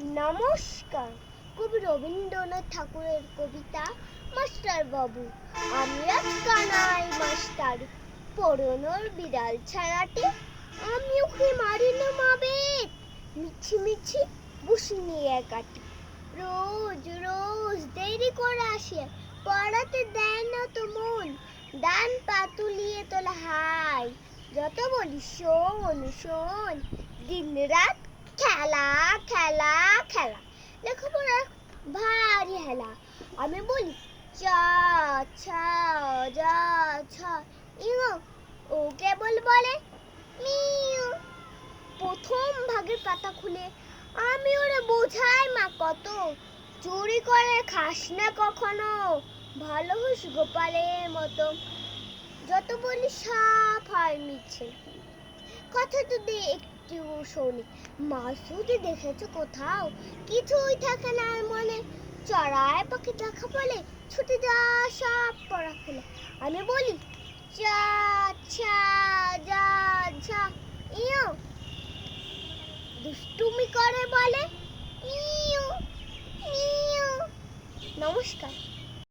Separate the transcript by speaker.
Speaker 1: নমস্কার। কবি রবীন্দ্রনাথ ঠাকুরের কবিতা মাস্টার বাবু। আমি আজ কানাই মাস্টার। পড়নোর বিড়াল ছায়াটি আমি ওকে মারি না মাবেত মিছি মিছি বুসি নিয়ে কাটি। রোজ রোজ দেরি করে আসে, পড়াতে দেয় না তো মন। ডান পা তুলিয়ে তোলা হাই। যত বলি শোন শোন। দিন রাত খেলা খেলা ভারী হেলা। আমি বলি, চা, ছা যা ছা। ইও ও কেবল বলে, মিউ। প্রথম ভাগের পাতা খুলে, আমি ওরে বোঝাই মা কত। চুরি করে খাস না কখনো। ভালো হোস গোপালের মতো। যত বলি সাফ হয় মিছে। কথা তো দে একটু। শোনি। মাসুদি, দেখেছ কোথাও? কিছুই থাকে না মনে। চড়ায় পাখি দেখা বলে ছুটে যা সব পড়া ফেলে আমি বলি, চা যা ইও দুষ্টুমি করে বলে ইউ ইউ নমস্কার।